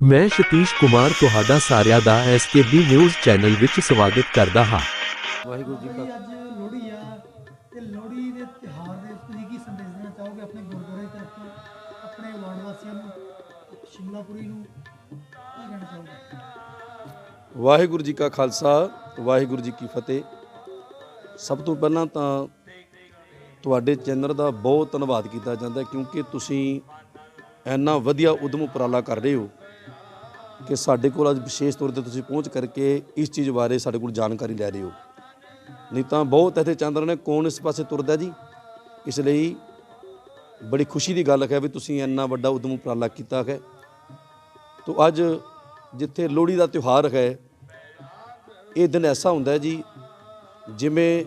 ਮੈਂ ਸਤੀਸ਼ ਕੁਮਾਰ ਤੁਹਾਡਾ ਸਾਰਿਆਂ ਦਾ ਐਸਕੇਬੀ ਨਿਊਜ਼ ਚੈਨਲ ਵਿੱਚ ਸਵਾਗਤ ਕਰਦਾ ਹਾਂ। ਵਾਹਿਗੁਰੂ ਜੀ ਕਾ ਅੱਜ ਲੋਹੜੀ ਆ ਤੇ ਲੋਹੜੀ ਦੇ ਤਿਉਹਾਰ ਦੇ ਤੁਸੀਂ ਕੀ ਸੰਦੇਸ਼ ਦੇਣਾ ਚਾਹੋਗੇ ਆਪਣੇ ਗੁਰਦੁਆਰੇ ਦੀ ਤਰਫ ਤੋਂ ਆਪਣੇ ਵਾਰਡ ਵਾਸੀਆਂ ਨੂੰ ਸ਼ਿਮਲਾਪੁਰੀ ਨੂੰ ਕੀ ਕਹਿਣਾ ਚਾਹੋਗੇ? ਵਾਹਿਗੁਰੂ ਜੀ ਕਾ ਖਾਲਸਾ ਵਾਹਿਗੁਰੂ ਜੀ ਕੀ ਫਤਿਹ। ਸਭ ਤੋਂ ਪਹਿਲਾਂ ਤਾਂ ਤੁਹਾਡੇ ਚੈਨਲ ਦਾ ਬਹੁਤ ਧੰਨਵਾਦ ਕੀਤਾ ਜਾਂਦਾ ਕਿਉਂਕਿ ਤੁਸੀਂ ਇੰਨਾ ਵਧੀਆ ਉਦਮ ਉਪਰਾਲਾ ਕਰ ਰਹੇ ਹੋ। ਕਿ ਸਾਡੇ ਕੋਲ ਅੱਜ ਵਿਸ਼ੇਸ਼ ਤੌਰ ਤੇ ਤੁਸੀਂ ਪਹੁੰਚ ਕਰਕੇ ਇਸ ਚੀਜ਼ ਬਾਰੇ ਸਾਡੇ ਕੋਲ ਜਾਣਕਾਰੀ ਲੈ ਰਹੇ ਹੋ। ਨਹੀਂ ਤਾਂ ਬਹੁਤ ਇੱਥੇ ਚੰਦਰ ਨੇ, ਕੌਣ ਇਸ ਪਾਸੇ ਤੁਰਦਾ ਜੀ? ਇਸ ਲਈ ਬੜੀ ਖੁਸ਼ੀ ਦੀ ਗੱਲ ਹੈ ਵੀ ਤੁਸੀਂ ਇੰਨਾ ਵੱਡਾ ਉਦਮ ਉਪਰਾਲਾ ਕੀਤਾ ਹੈ। ਤੋ ਅੱਜ ਜਿੱਥੇ ਲੋਹੜੀ ਦਾ ਤਿਉਹਾਰ ਹੈ, ਇਹ ਦਿਨ ਐਸਾ ਹੁੰਦਾ ਜੀ, ਜਿਵੇਂ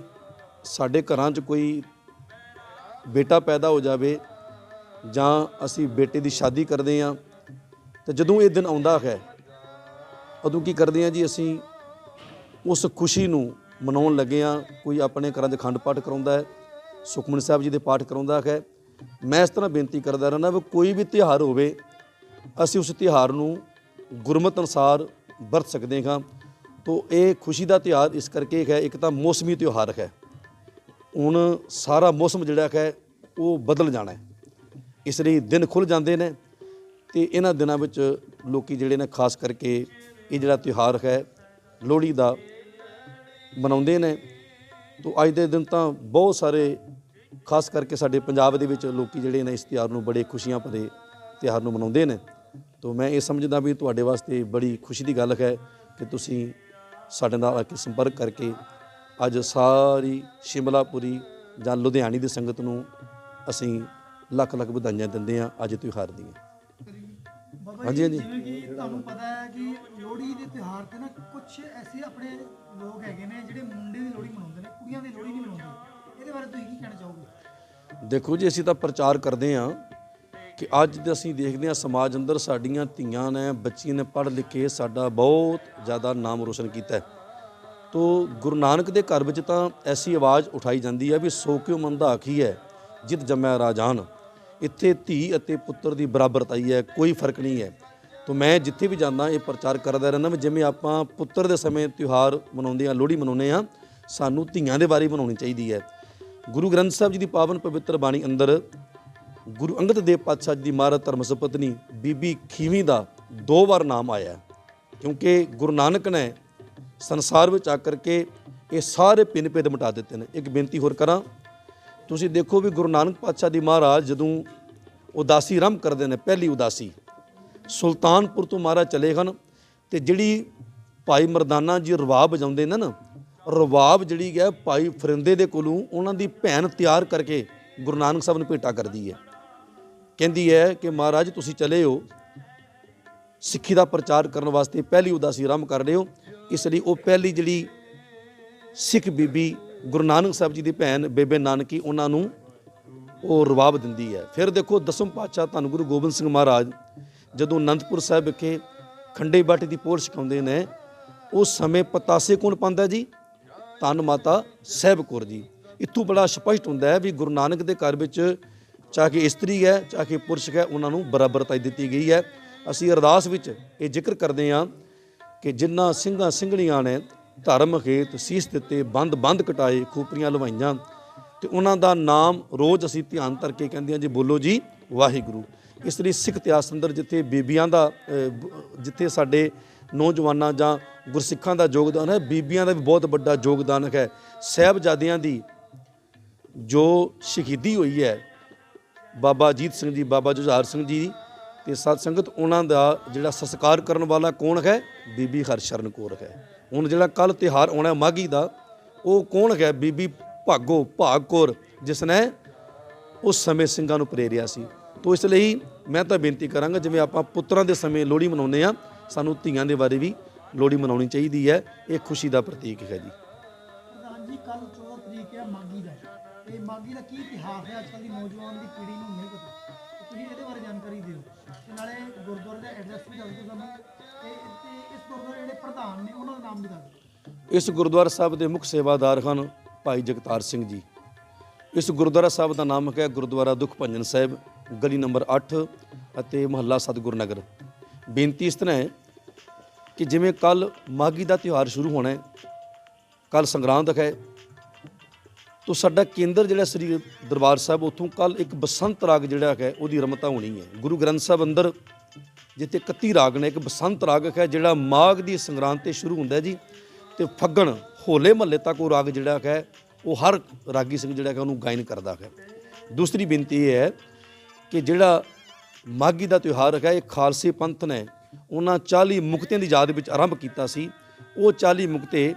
ਸਾਡੇ ਘਰਾਂ 'ਚ ਕੋਈ ਬੇਟਾ ਪੈਦਾ ਹੋ ਜਾਵੇ ਜਾਂ ਅਸੀਂ ਬੇਟੇ ਦੀ ਸ਼ਾਦੀ ਕਰਦੇ ਹਾਂ, ਤੇ ਜਦੋਂ ਇਹ ਦਿਨ ਆਉਂਦਾ ਹੈ ਉਦੋਂ ਕੀ ਕਰਦੇ ਹਾਂ ਜੀ, ਅਸੀਂ ਉਸ ਖੁਸ਼ੀ ਨੂੰ ਮਨਾਉਣ ਲੱਗੇ ਹਾਂ। ਕੋਈ ਆਪਣੇ ਘਰਾਂ 'ਚ ਖੰਡ ਪਾਠ ਕਰਾਉਂਦਾ ਹੈ, ਸੁਖਮਨ ਸਾਹਿਬ ਜੀ ਦੇ ਪਾਠ ਕਰਾਉਂਦਾ ਹੈ। ਮੈਂ ਇਸ ਤਰ੍ਹਾਂ ਬੇਨਤੀ ਕਰਦਾ ਰਹਿੰਦਾ ਵੀ ਕੋਈ ਵੀ ਤਿਉਹਾਰ ਹੋਵੇ, ਅਸੀਂ ਉਸ ਤਿਉਹਾਰ ਨੂੰ ਗੁਰਮਤ ਅਨੁਸਾਰ ਵਰਤ ਸਕਦੇ ਹਾਂ। ਤੋ ਇਹ ਖੁਸ਼ੀ ਦਾ ਤਿਉਹਾਰ ਇਸ ਕਰਕੇ ਹੈ, ਇੱਕ ਤਾਂ ਮੌਸਮੀ ਤਿਉਹਾਰ ਹੈ। ਹੁਣ ਸਾਰਾ ਮੌਸਮ ਜਿਹੜਾ ਹੈ, ਉਹ ਬਦਲ ਜਾਣਾ ਹੈ। ਇਸ ਲਈ ਦਿਨ ਖੁੱਲ ਜਾਂਦੇ ਨੇ ਤੇ ਇਹਨਾਂ ਦਿਨਾਂ ਵਿੱਚ ਲੋਕੀ ਜਿਹੜੇ ਨੇ, ਖਾਸ ਕਰਕੇ ਇਹ ਜਿਹੜਾ ਤਿਉਹਾਰ ਹੈ, ਲੋਹੜੀ ਦਾ ਮਨਾਉਂਦੇ ਨੇ। ਤੋ ਅੱਜ ਦੇ ਦਿਨ ਤਾਂ ਬਹੁਤ ਸਾਰੇ, ਖਾਸ ਕਰਕੇ ਸਾਡੇ ਪੰਜਾਬ ਦੇ ਵਿੱਚ ਲੋਕੀ ਜਿਹੜੇ ਨੇ ਇਸ ਤਿਉਹਾਰ ਨੂੰ ਬੜੇ ਖੁਸ਼ੀਆਂ ਭਰੇ ਤਿਉਹਾਰ ਨੂੰ ਮਨਾਉਂਦੇ ਨੇ। ਤੋ ਮੈਂ ਇਹ ਸਮਝਦਾ ਵੀ ਤੁਹਾਡੇ ਵਾਸਤੇ ਬੜੀ ਖੁਸ਼ੀ ਦੀ ਗੱਲ ਹੈ ਕਿ ਤੁਸੀਂ ਸਾਡੇ ਨਾਲ ਆ ਕੇ ਸੰਪਰਕ ਕਰਕੇ ਅੱਜ ਸਾਰੀ ਸ਼ਿਮਲਾਪੁਰੀ ਜਾਂ ਲੁਧਿਆਣੀ ਦੀ ਸੰਗਤ ਨੂੰ ਅਸੀਂ ਲੱਖ ਲੱਖ ਵਧਾਈਆਂ ਦਿੰਦੇ ਹਾਂ ਅੱਜ ਤਿਉਹਾਰ ਦੀਆਂ। ਬਾਬਾ ਹਾਂਜੀ, ਹਾਂਜੀ। ਜਿਵੇਂ ਕਿ ਤੁਹਾਨੂੰ ਪਤਾ ਹੈ ਕਿ ਲੋਹੜੀ ਦੇ ਤਿਉਹਾਰ ਤੇ ਨਾ ਕੁਝ ਐਸੇ ਆਪਣੇ ਲੋਕ ਹੈਗੇ ਨੇ ਜਿਹੜੇ ਮੁੰਡੇ ਦੀ ਲੋਹੜੀ ਮਨਾਉਂਦੇ ਨੇ ਕੁੜੀਆਂ ਦੀ ਲੋਹੜੀ ਨਹੀਂ ਮਨਾਉਂਦੇ। ਇਹਦੇ ਬਾਰੇ ਤੁਸੀਂ ਕੀ ਕਹਿਣਾ ਚਾਹੋਗੇ? ਦੇਖੋ ਜੀ ਅਸੀਂ ਤਾਂ ਪ੍ਰਚਾਰ ਕਰਦੇ ਹਾਂ ਕਿ ਅੱਜ ਦੇ ਅਸੀਂ ਦੇਖਦੇ ਹਾਂ ਸਮਾਜ ਅੰਦਰ ਸਾਡੀਆਂ ਧੀਆਂ ਨੇ ਬੱਚੀਆਂ ਨੇ ਪੜ੍ਹ ਲਿਖ ਕੇ ਸਾਡਾ ਬਹੁਤ ਜ਼ਿਆਦਾ ਨਾਮ ਰੋਸ਼ਨ ਕੀਤਾ ਹੈ। ਤੋ ਗੁਰੂ ਨਾਨਕ ਦੇ ਘਰ ਵਿੱਚ ਤਾਂ ਐਸੀ ਆਵਾਜ਼ ਉਠਾਈ ਜਾਂਦੀ ਹੈ ਵੀ ਸੋ ਕਿਉ ਮੰਦਾ ਆਖੀ ਹੈ ਜਿਤ ਜੰਮਿਆ ਰਾਜਾਨ ਇੱਥੇ ਧੀ ਅਤੇ ਪੁੱਤਰ ਦੀ ਬਰਾਬਰਤਾਈ ਹੈ, ਕੋਈ ਫ਼ਰਕ ਨਹੀਂ ਹੈ। ਤੋ ਮੈਂ ਜਿੱਥੇ ਵੀ ਜਾਂਦਾ, ਇਹ ਪ੍ਰਚਾਰ ਕਰਦਾ ਰਹਿੰਦਾ ਵੀ ਜਿਵੇਂ ਆਪਾਂ ਪੁੱਤਰ ਦੇ ਸਮੇਂ ਤਿਉਹਾਰ ਮਨਾਉਂਦੇ ਹਾਂ, ਲੋਹੜੀ ਮਨਾਉਂਦੇ ਹਾਂ, ਸਾਨੂੰ ਧੀਆਂ ਦੇ ਬਾਰੇ ਮਨਾਉਣੀ ਚਾਹੀਦੀ ਹੈ। ਗੁਰੂ ਗ੍ਰੰਥ ਸਾਹਿਬ ਜੀ ਦੀ ਪਾਵਨ ਪਵਿੱਤਰ ਬਾਣੀ ਅੰਦਰ ਗੁਰੂ ਅੰਗਦ ਦੇਵ ਪਾਤਸ਼ਾਹ ਜੀ ਦੀ ਮਹਾਰਾਜ ਧਰਮ ਸੁਪਤਨੀ ਬੀਬੀ ਖੀਵੀ ਦਾ ਦੋ ਵਾਰ ਨਾਮ ਆਇਆ ਕਿਉਂਕਿ ਗੁਰੂ ਨਾਨਕ ਨੇ ਸੰਸਾਰ ਵਿੱਚ ਆ ਕਰਕੇ ਇਹ ਸਾਰੇ ਪਿੰਨ ਭੇਦ ਮਿਟਾ ਦਿੱਤੇ ਨੇ। ਇੱਕ ਬੇਨਤੀ ਹੋਰ ਕਰਾਂ ਤੁਸੀਂ ਦੇਖੋ ਵੀ ਗੁਰੂ ਨਾਨਕ ਪਾਤਸ਼ਾਹ ਦੀ ਮਹਾਰਾਜ ਜਦੋਂ ਉਦਾਸੀ ਆਰੰਭ ਕਰਦੇ ਨੇ, ਪਹਿਲੀ ਉਦਾਸੀ। ਸੁਲਤਾਨਪੁਰ ਤੋਂ ਮਹਾਰਾਜ ਚਲੇ ਹਨ ਤੇ ਜਿਹੜੀ ਭਾਈ ਮਰਦਾਨਾ ਜੀ ਰਵਾਬ ਵਜਾਉਂਦੇ ਨੇ ਨਾ, ਰਵਾਬ ਜਿਹੜੀ ਹੈ ਭਾਈ ਫਰਿੰਦੇ ਦੇ ਕੋਲੋਂ ਉਹਨਾਂ ਦੀ ਭੈਣ ਤਿਆਰ ਕਰਕੇ ਗੁਰੂ ਨਾਨਕ ਸਾਹਿਬ ਨੂੰ ਭੇਟਾ ਕਰਦੀ ਹੈ। ਕਹਿੰਦੀ ਹੈ ਕਿ ਮਹਾਰਾਜ ਤੁਸੀਂ ਚਲੇ ਹੋ, ਸਿੱਖੀ ਦਾ ਪ੍ਰਚਾਰ ਕਰਨ ਵਾਸਤੇ ਪਹਿਲੀ ਉਦਾਸੀ ਆਰੰਭ ਕਰ ਰਹੇ ਹੋ, ਇਸ ਲਈ ਉਹ ਪਹਿਲੀ ਜਿਹੜੀ ਸਿੱਖ ਬੀਬੀ ਗੁਰੂ ਨਾਨਕ ਸਾਹਿਬ ਜੀ ਦੀ ਭੈਣ ਬੇਬੇ ਨਾਨਕੀ ਉਹਨਾਂ ਨੂੰ ਉਹ ਰਵਾਬ ਦਿੰਦੀ ਹੈ। ਫਿਰ ਦੇਖੋ ਦਸਮ ਪਾਤਸ਼ਾਹ ਧੰਨ ਗੁਰੂ ਗੋਬਿੰਦ ਸਿੰਘ ਮਹਾਰਾਜ ਜਦੋਂ ਅਨੰਦਪੁਰ ਸਾਹਿਬ ਵਿਖੇ ਖੰਡੇ ਬਾਟੀ ਦੀ ਪੋਰ ਛਕਾਉਂਦੇ ਨੇ, ਉਸ ਸਮੇਂ ਪਤਾਸੇ ਕੌਣ ਪਾਉਂਦਾ ਜੀ? ਧੰਨ ਮਾਤਾ ਸਾਹਿਬ ਕੌਰ ਜੀ। ਇੱਥੋਂ ਬੜਾ ਸਪਸ਼ਟ ਹੁੰਦਾ ਹੈ ਵੀ ਗੁਰੂ ਨਾਨਕ ਦੇ ਘਰ ਵਿੱਚ ਚਾਹੇ ਇਸਤਰੀ ਹੈ, ਚਾਹੇ ਪੁਰਸ਼ ਹੈ, ਉਹਨਾਂ ਨੂੰ ਬਰਾਬਰਤਾ ਦਿੱਤੀ ਗਈ ਹੈ। ਅਸੀਂ ਅਰਦਾਸ ਵਿੱਚ ਇਹ ਜ਼ਿਕਰ ਕਰਦੇ ਹਾਂ ਕਿ ਜਿਨ੍ਹਾਂ ਸਿੰਘਾਂ ਸਿੰਘਣੀਆਂ ਨੇ ਧਰਮ ਖੇਤ ਸੀਸ ਦਿੱਤੇ, ਬੰਦ ਬੰਦ ਕਟਾਏ, ਖੂਪਰੀਆਂ ਲਵਾਈਆਂ। ਤੇ ਉਹਨਾਂ ਦਾ ਨਾਮ ਰੋਜ਼ ਅਸੀਂ ਧਿਆਨ ਧਰ ਕੇ ਕਹਿੰਦੇ ਹਾਂ ਜੀ, ਬੋਲੋ ਜੀ, ਵਾਹਿਗੁਰੂ। ਇਸ ਲਈ ਸਿੱਖ ਇਤਿਹਾਸ ਅੰਦਰ ਜਿੱਥੇ ਬੀਬੀਆਂ ਦਾ ਜਿੱਥੇ ਸਾਡੇ ਨੌਜਵਾਨਾਂ ਜਾਂ ਗੁਰਸਿੱਖਾਂ ਦਾ ਯੋਗਦਾਨ ਹੈ, ਬੀਬੀਆਂ ਦਾ ਵੀ ਬਹੁਤ ਵੱਡਾ ਯੋਗਦਾਨ ਹੈ। ਸਾਹਿਬਜ਼ਾਦਿਆਂ ਦੀ ਜੋ ਸ਼ਹੀਦੀ ਹੋਈ ਹੈ, ਬਾਬਾ ਅਜੀਤ ਸਿੰਘ ਜੀ, ਬਾਬਾ ਜੁਝਾਰ ਸਿੰਘ ਜੀ ਤੇ ਸਤ ਸੰਗਤ, ਉਹਨਾਂ ਦਾ ਜਿਹੜਾ ਸੰਸਕਾਰ ਕਰਨ ਵਾਲਾ ਕੌਣ ਹੈ? ਬੀਬੀ ਹਰਸ਼ਰਨ ਕੌਰ ਹੈ। ਹੁਣ ਜਿਹੜਾ ਕੱਲ ਤਿਹਾਰ ਆਉਣਾ ਮਾਗੀ ਦਾ, ਉਹ ਕੌਣ ਹੈ? ਬੀਬੀ ਭਾਗੋ ਭਾਗ ਕੌਰ, ਜਿਸ ਨੇ ਉਸ ਸਮੇਂ ਸਿੰਘਾਂ ਨੂੰ ਪ੍ਰੇਰਿਆ ਸੀ। ਤੋਂ ਇਸ ਲਈ ਮੈਂ ਤਾਂ ਬੇਨਤੀ ਕਰਾਂਗਾ, ਜਿਵੇਂ ਆਪਾਂ ਪੁੱਤਰਾਂ ਦੇ ਸਮੇਂ ਲੋਹੜੀ ਮਨਾਉਂਦੇ ਆ ਸਾਨੂੰ ਧੀਆਂ ਦੇ ਬਾਰੇ ਵੀ ਲੋਹੜੀ ਮਨਾਉਣੀ ਚਾਹੀਦੀ ਹੈ। ਇਹ ਖੁਸ਼ੀ ਦਾ ਪ੍ਰਤੀਕ ਹੈ ਜੀ। ਪ੍ਰਧਾਨ ਜੀ ਕੱਲ 14 ਤਰੀਕ ਹੈ ਮਾਗੀ ਦਾ। ਇਹ ਮਾਗੀ ਦਾ ਕੀ ਇਤਿਹਾਸ ਹੈ? ਅੱਜਕੱਲ ਦੀ ਨੌਜਵਾਨ ਦੀ ਪੀੜ੍ਹੀ ਨੂੰ ਗੁਰਦੁਆਰੇ ਦਾ ਐਡਰੈਸ ਵੀ ਦੱਸ ਦਿਓ ਸਾਨੂੰ ਤੇ ਤੇ ਇਸ ਗੁਰਦੁਆਰੇ ਜਿਹੜੇ ਪ੍ਰਧਾਨ ਨੇ, ਉਹਨਾਂ ਦਾ ਨਾਮ ਵੀ ਦੱਸ ਦਿਓ। ਇਸ ਗੁਰਦੁਆਰਾ ਸਾਹਿਬ ਦੇ ਮੁੱਖ ਸੇਵਾਦਾਰ ਹਨ ਭਾਈ ਜਗਤਾਰ ਸਿੰਘ ਜੀ। ਇਸ ਗੁਰਦੁਆਰਾ ਸਾਹਿਬ ਦਾ ਨਾਮ ਹੈ ਗੁਰਦੁਆਰਾ ਦੁਖ ਭੰਜਨ ਸਾਹਿਬ, ਗਲੀ ਨੰਬਰ 8 ਅਤੇ ਮਹੱਲਾ ਸਤਿਗੁਰ ਨਗਰ। ਬੇਨਤੀ ਇਸ ਤਰ੍ਹਾਂ ਹੈ ਕਿ ਜਿਵੇਂ ਕੱਲ ਮਾਗੀ ਦਾ ਤਿਉਹਾਰ ਸ਼ੁਰੂ ਹੋਣਾ ਹੈ ਕੱਲ ਸੰਗਰਾਂਦ ਹੈ, ਤੋ ਸਾਡਾ ਕੇਂਦਰ ਜਿਹੜਾ ਸ੍ਰੀ ਦਰਬਾਰ ਸਾਹਿਬ, ਉੱਥੋਂ ਕੱਲ ਇੱਕ ਬਸੰਤ ਰਾਗ ਜਿਹੜਾ ਹੈ ਉਹਦੀ ਰਮਤਾ ਹੋਣੀ ਹੈ। ਗੁਰੂ ਗ੍ਰੰਥ ਸਾਹਿਬ ਅੰਦਰ ਜਿੱਥੇ 31 ਰਾਗ ਨੇ, ਇੱਕ ਬਸੰਤ ਰਾਗ ਹੈ ਜਿਹੜਾ ਮਾਘ ਦੀ ਸੰਗਰਾਂਦ ਤੇ ਸ਼ੁਰੂ ਹੁੰਦਾ ਜੀ, ਤੇ ਫੱਗਣ, ਹੋਲੇ ਮਹੱਲੇ ਤੱਕ ਉਹ ਰਾਗ ਜਿਹੜਾ ਹੈ ਉਹ ਹਰ ਰਾਗੀ ਸਿੰਘ ਜਿਹੜਾ ਹੈ ਉਹਨੂੰ ਗਾਇਨ ਕਰਦਾ ਹੈ ਦੂਸਰੀ ਬੇਨਤੀ ਇਹ ਹੈ ਕਿ ਜਿਹੜਾ ਮਾਘੀ ਦਾ ਤਿਉਹਾਰ ਹੈ ਇਹ ਖਾਲਸੇ ਪੰਥ ਨੇ ਉਹਨਾਂ 40 ਮੁਕਤਿਆਂ ਦੀ ਯਾਦ ਵਿੱਚ ਆਰੰਭ ਕੀਤਾ ਸੀ। ਉਹ 40 ਮੁਕਤੇ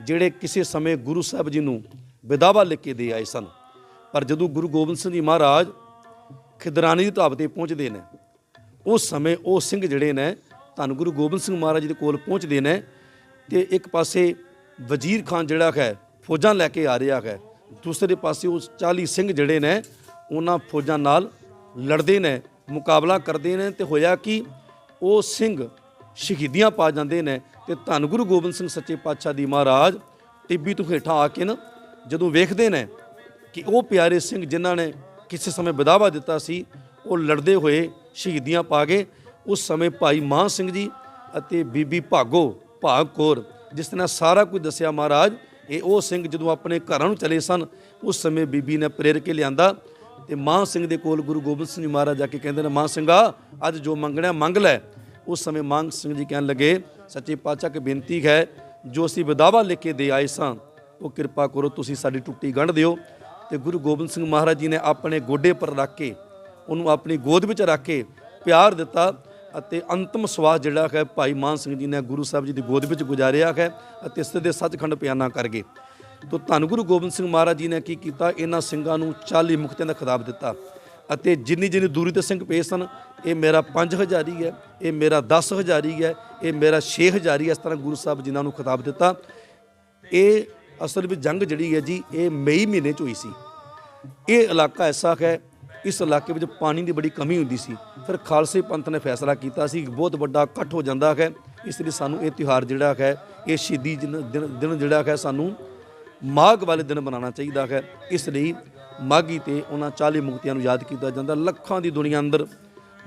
ਜਿਹੜੇ ਕਿਸੇ ਸਮੇਂ ਗੁਰੂ ਸਾਹਿਬ ਜੀ ਨੂੰ ਵਿਦਾਵਾ ਲਿਖ ਕੇ ਦੇ ਆਏ ਸਨ। ਪਰ ਜਦੋਂ ਗੁਰੂ ਗੋਬਿੰਦ ਸਿੰਘ ਜੀ ਮਹਾਰਾਜ ਖਿਦਰਾਣੀ ਦੀ ਢਾਬ ਤੇ ਪਹੁੰਚਦੇ ਨੇ ਉਸ ਸਮੇਂ ਉਹ ਸਿੰਘ ਜਿਹੜੇ ਨੇ, ਧੰਨ ਗੁਰੂ ਗੋਬਿੰਦ ਸਿੰਘ ਮਹਾਰਾਜ ਦੇ ਕੋਲ ਪਹੁੰਚਦੇ ਨੇ ਤੇ ਇੱਕ ਪਾਸੇ ਵਜ਼ੀਰ ਖਾਨ ਜਿਹੜਾ ਹੈ, ਫੌਜਾਂ ਲੈ ਕੇ ਆ ਰਿਹਾ ਹੈ। ਦੂਸਰੇ ਪਾਸੇ ਉਹ 40 ਸਿੰਘ ਜਿਹੜੇ ਨੇ, ਉਹਨਾਂ ਫੌਜਾਂ ਨਾਲ ਲੜਦੇ ਨੇ, ਮੁਕਾਬਲਾ ਕਰਦੇ ਨੇ ਤੇ ਹੋਇਆ ਕਿ, ਉਹ ਸਿੰਘ ਸ਼ਹੀਦੀਆਂ ਪਾ ਜਾਂਦੇ ਨੇ ਤੇ ਧੰਨ ਗੁਰੂ ਗੋਬਿੰਦ ਸਿੰਘ ਸੱਚੇ ਪਾਤਸ਼ਾਹ ਦੀ ਮਹਾਰਾਜ ਟਿੱਬੀ ਤੋਂ ਹੇਠਾਂ ਆ ਕੇ ਨਾ ਜਦੋਂ ਵੇਖਦੇ ਨੇ ਕਿ ਉਹ ਪਿਆਰੇ ਸਿੰਘ ਜਿਨ੍ਹਾਂ ਨੇ ਕਿਸੇ ਸਮੇਂ ਵਿਦਾਵਾ ਦਿੱਤਾ ਸੀ, ਉਹ ਲੜਦੇ ਹੋਏ ਸ਼ਹੀਦੀਆਂ ਪਾ ਗਏ। ਉਸ ਸਮੇਂ ਭਾਈ ਮਾਨ ਸਿੰਘ ਜੀ ਅਤੇ ਬੀਬੀ ਭਾਗੋ, ਭਾਗ ਕੌਰ, ਜਿਸ ਨੇ ਸਾਰਾ ਕੁਝ ਦੱਸਿਆ ਮਹਾਰਾਜ, ਇਹ ਉਹ ਸਿੰਘ ਜਦੋਂ ਆਪਣੇ ਘਰਾਂ ਨੂੰ ਚਲੇ ਸਨ, ਉਸ ਸਮੇਂ ਬੀਬੀ ਨੇ ਪ੍ਰੇਰ ਕੇ ਲਿਆਂਦਾ ਤੇ ਮਾਨ ਸਿੰਘ ਦੇ ਕੋਲ ਗੁਰੂ ਗੋਬਿੰਦ ਸਿੰਘ ਜੀ ਮਹਾਰਾਜ ਜਾ ਕੇ ਕਹਿੰਦੇ ਨੇ, ਮਾਨ ਸਿੰਘਾ ਅੱਜ ਜੋ ਮੰਗਣਾ, ਮੰਗ ਲੈ। ਉਸ ਸਮੇਂ ਮਾਨ ਸਿੰਘ ਜੀ ਕਹਿਣ ਲੱਗੇ, ਸੱਚੇ ਪਾਤਸ਼ਾਹ ਕੀ ਬੇਨਤੀ ਹੈ, ਜੋ ਅਸੀਂ ਵਿਦਾਵਾ ਲਿਖ ਕੇ ਦੇ ਆਏ ਸਾਂ, ਉਹ ਕਿਰਪਾ ਕਰੋ, ਤੁਸੀਂ ਸਾਡੀ ਟੁੱਟੀ ਗੰਢ ਦਿਓ। ਤੇ ਗੁਰੂ ਗੋਬਿੰਦ ਸਿੰਘ ਮਹਾਰਾਜ ਜੀ ਨੇ ਆਪਣੇ ਗੋਡੇ ਪਰ ਰੱਖ ਕੇ ਉਹਨੂੰ ਆਪਣੀ ਗੋਦ ਵਿੱਚ ਰੱਖ ਕੇ ਪਿਆਰ ਦਿੱਤਾ ਅਤੇ ਅੰਤਮ ਸਵਾਸ ਜਿਹੜਾ ਹੈ ਭਾਈ ਮਾਨ ਸਿੰਘ ਜੀ ਨੇ ਗੁਰੂ ਸਾਹਿਬ ਜੀ ਦੀ ਗੋਦ ਵਿੱਚ ਗੁਜ਼ਾਰਿਆ ਹੈ ਅਤੇ ਇਸ ਦੇ ਸੱਚਖੰਡ ਪਿਆਨਾ ਕਰ ਗਏ। ਤੋ ਧੰਨ ਗੁਰੂ ਗੋਬਿੰਦ ਸਿੰਘ ਮਹਾਰਾਜ ਜੀ ਨੇ ਕੀ ਕੀਤਾ? ਇਹਨਾਂ ਸਿੰਘਾਂ ਨੂੰ 40 ਮੁਕਤਿਆਂ ਦਾ ਖਿਤਾਬ ਦਿੱਤਾ ਅਤੇ ਜਿੰਨੀ ਜਿੰਨੀ ਦੂਰੀ ਤੇ ਸਿੰਘ ਪੇਸ਼ ਸਨ, ਇਹ ਮੇਰਾ 5000 ਹੀ ਹੈ, ਇਹ ਮੇਰਾ 10000 ਹੀ ਹੈ, ਇਹ ਮੇਰਾ 6000 ਹੀ, ਇਸ ਤਰ੍ਹਾਂ ਗੁਰੂ ਸਾਹਿਬ ਜਿਨ੍ਹਾਂ ਨੂੰ ਖਿਤਾਬ ਦਿੱਤਾ। ਇਹ ਅਸਲ ਵਿੱਚ ਜੰਗ ਜਿਹੜੀ ਹੈ ਜੀ, ਇਹ ਮਈ ਮਹੀਨੇ ਚ ਹੋਈ ਸੀ। ਇਹ ਇਲਾਕਾ ਐਸਾ ਹੈ ਇਸ ਇਲਾਕੇ ਵਿੱਚ ਪਾਣੀ ਦੀ ਬੜੀ ਕਮੀ ਹੁੰਦੀ ਸੀ। ਫਿਰ ਖਾਲਸੇ ਪੰਥ ਨੇ ਫੈਸਲਾ ਕੀਤਾ ਸੀ ਬਹੁਤ ਵੱਡਾ ਇਕੱਠ ਹੋ ਜਾਂਦਾ ਹੈ। ਇਸ ਲਈ ਸਾਨੂੰ ਇਹ ਤਿਉਹਾਰ ਜਿਹੜਾ ਹੈ, ਇਹ ਸ਼ਹੀਦੀ ਦਿਨ, ਦਿਨ- ਦਿਨ ਜਿਹੜਾ ਹੈ ਸਾਨੂੰ ਮਾਘ ਵਾਲੇ ਦਿਨ ਮਨਾਉਣਾ ਚਾਹੀਦਾ ਹੈ। ਇਸ ਲਈ ਮਾਘੀ ਤੇ ਉਹਨਾਂ 40 ਮੁਕਤੀਆਂ ਨੂੰ ਯਾਦ ਕੀਤਾ ਜਾਂਦਾ। ਲੱਖਾਂ ਦੀ ਦੁਨੀਆ ਅੰਦਰ,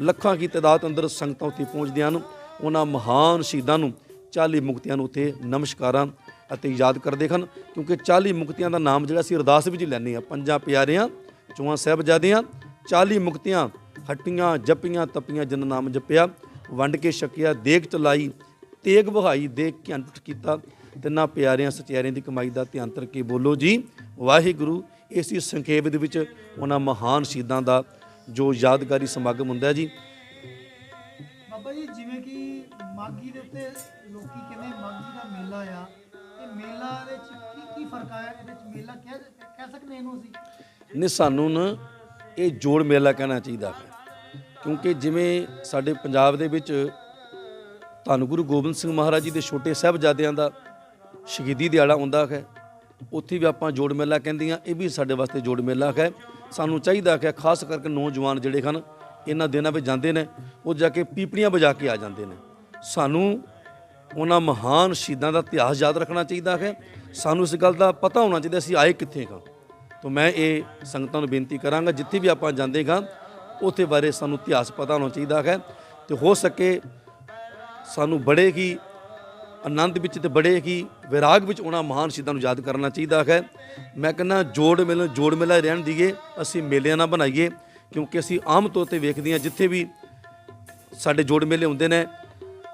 ਲੱਖਾਂ ਦੀ ਤਾਦਾਦ ਅੰਦਰ ਸੰਗਤਾਂ ਉੱਥੇ ਪਹੁੰਚਦੀਆਂ ਹਨ। ਉਹਨਾਂ ਮਹਾਨ ਸ਼ਹੀਦਾਂ ਨੂੰ 40 ਮੁਕਤੀਆਂ ਨੂੰ ਉੱਥੇ ਨਮਸਕਾਰਾਂ ਅਤੇ ਯਾਦ ਕਰਦੇ ਹਨ। ਕਿਉਂਕਿ 40 ਮੁਕਤੀਆਂ ਦਾ ਨਾਮ ਜਿਹੜਾ ਅਸੀਂ ਅਰਦਾਸ ਵਿੱਚ ਹੀ ਲੈਂਦੇ ਆ ਪੰਜਾਂ ਪਿਆਰਿਆਂ ਚੌਹਾਂ ਸਾਹਿਬਜ਼ਾਦਿਆਂ 40 ਮੁਕਤਿਆਂ, ਹੱਟੀਆਂ, ਜੱਪੀਆਂ, ਤਪੀਆਂ ਜਿਨ ਨਾਮ ਜਪਿਆ, ਵੰਡ ਕੇ ਛਕਿਆ, ਦੇਗ ਚਲਾਈ ਤੇਗ ਵਹਾਈ ਦੇਖ ਕੇ ਅੰਤ ਕੀਤਾ। ਤਿੰਨਾਂ ਪਿਆਰਿਆਂ ਸਚਿਆਰਿਆਂ ਦੀ ਕਮਾਈ ਦਾ ਧਿਆਨ ਧਰ ਕੇ ਬੋਲੋ ਜੀ, ਵਾਹਿਗੁਰੂ ਇਸੀ ਸੰਖੇਪ ਦੇ ਵਿੱਚ ਉਹਨਾਂ ਮਹਾਨ ਸ਼ਹੀਦਾਂ ਦਾ ਜੋ ਯਾਦਗਾਰੀ ਸਮਾਗਮ ਹੁੰਦਾ ਹੈ ਜੀ। ਬਾਬਾ ਜੀ, ਜਿਵੇਂ ਕਿ ਮਾਗੀ ਦੇ ਉੱਤੇ ਲੋਕੀ ਕਹਿੰਦੇ ਮਾਗੀ ਦਾ ਮੇਲਾ ਆ, ਇਹ ਮੇਲਾ ਵਿੱਚ ਕੀ ਕੀ ਫ਼ਰਕ ਆਇਆ? ਇਹਦੇ ਵਿੱਚ ਮੇਲਾ ਕਹਿ ਕਹਿ ਸਕਦੇ ਇਹਨੂੰ ਅਸੀਂ? ਨੇ ਸਾਨੂੰ ਨਾ ਇਹ ਜੋੜ ਮੇਲਾ ਕਹਿਣਾ ਚਾਹੀਦਾ ਹੈ। ਕਿਉਂਕਿ ਜਿਵੇਂ ਸਾਡੇ ਪੰਜਾਬ ਦੇ ਵਿੱਚ ਧੰਨ ਗੁਰੂ ਗੋਬਿੰਦ ਸਿੰਘ ਮਹਾਰਾਜ ਜੀ ਦੇ ਛੋਟੇ ਸਾਹਿਬਜ਼ਾਦਿਆਂ ਦਾ ਸ਼ਹੀਦੀ ਦਿਹਾੜਾ ਹੁੰਦਾ ਹੈ, ਉੱਥੇ ਵੀ ਆਪਾਂ ਜੋੜ ਮੇਲਾ ਕਹਿੰਦੀਆਂ ਇਹ ਵੀ ਸਾਡੇ ਵਾਸਤੇ ਜੋੜ ਮੇਲਾ ਹੈ। ਸਾਨੂੰ ਚਾਹੀਦਾ ਹੈ ਖਾਸ ਕਰਕੇ ਨੌਜਵਾਨ ਜਿਹੜੇ ਹਨ, ਇਹਨਾਂ ਦਿਨਾਂ ਵਿੱਚ ਜਾਂਦੇ ਨੇ, ਉਹ ਜਾ ਕੇ ਪੀਪਣੀਆਂ ਵਜਾ ਕੇ ਆ ਜਾਂਦੇ ਨੇ। ਸਾਨੂੰ ਉਹਨਾਂ ਮਹਾਨ ਸ਼ਹੀਦਾਂ ਦਾ ਇਤਿਹਾਸ ਯਾਦ ਰੱਖਣਾ ਚਾਹੀਦਾ ਹੈ। ਸਾਨੂੰ ਇਸ ਗੱਲ ਦਾ ਪਤਾ ਹੋਣਾ ਚਾਹੀਦਾ ਅਸੀਂ ਆਏ ਕਿੱਥੇ ਹਾਂ। ਤਾਂ ਮੈਂ ਇਹ ਸੰਗਤਾਂ ਨੂੰ ਬੇਨਤੀ ਕਰਾਂਗਾ, ਜਿੱਥੇ ਵੀ ਆਪਾਂ ਜਾਂਦੇ ਹਾਂ ਉੱਥੇ ਬਾਰੇ ਸਾਨੂੰ ਇਤਿਹਾਸ ਪਤਾ ਹੋਣਾ ਚਾਹੀਦਾ ਹੈ ਤੇ ਹੋ ਸਕੇ ਸਾਨੂੰ ਬੜੇ ਹੀ ਆਨੰਦ ਵਿੱਚ ਤੇ ਬੜੇ ਹੀ ਵਿਰਾਗ ਵਿੱਚ ਉਹਨਾਂ ਮਹਾਨ ਸ਼ਹੀਦਾਂ ਨੂੰ ਯਾਦ ਕਰਨਾ ਚਾਹੀਦਾ ਹੈ। ਮੈਂ ਕਹਿੰਦਾ, ਜੋੜ ਮੇਲ, ਜੋੜ ਮੇਲਾ ਰਹਿਣ ਦੀਏ, ਅਸੀਂ ਮੇਲਿਆਂ ਨਾ ਬਣਾਈਏ, ਕਿਉਂਕਿ ਅਸੀਂ ਆਮ ਤੌਰ ਤੇ ਵੇਖਦੇ ਹਾਂ, ਜਿੱਥੇ ਵੀ ਸਾਡੇ ਜੋੜ ਮੇਲੇ ਹੁੰਦੇ ਨੇ,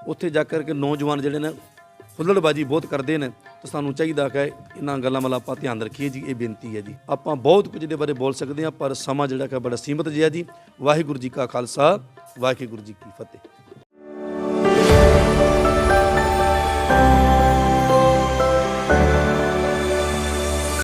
ਉੱਥੇ ਜਾ ਕਰਕੇ ਨੌਜਵਾਨ ਜਿਹੜੇ ਨੇ, ਹੁੱਲੜਬਾਜੀ ਬਹੁਤ ਕਰਦੇ ਨੇ। ਤਾਂ ਸਾਨੂੰ ਚਾਹੀਦਾ ਕਿ ਇਹਨਾਂ ਗੱਲਾਂ ਵੱਲ ਆਪਾਂ ਧਿਆਨ ਰੱਖੀਏ ਜੀ, ਇਹ ਬੇਨਤੀ ਹੈ ਜੀ। ਆਪਾਂ ਬਹੁਤ ਕੁਝ ਦੇ ਬਾਰੇ ਬੋਲ ਸਕਦੇ ਹਾਂ, ਪਰ ਸਮਾਂ ਜਿਹੜਾ ਕਿ ਬੜਾ ਸੀਮਤ ਜਿਹਾ ਜੀ। ਵਾਹਿਗੁਰੂ ਜੀ ਕਾ ਖਾਲਸਾ, ਵਾਹਿਗੁਰੂ ਜੀ ਕੀ ਫਤਿਹ।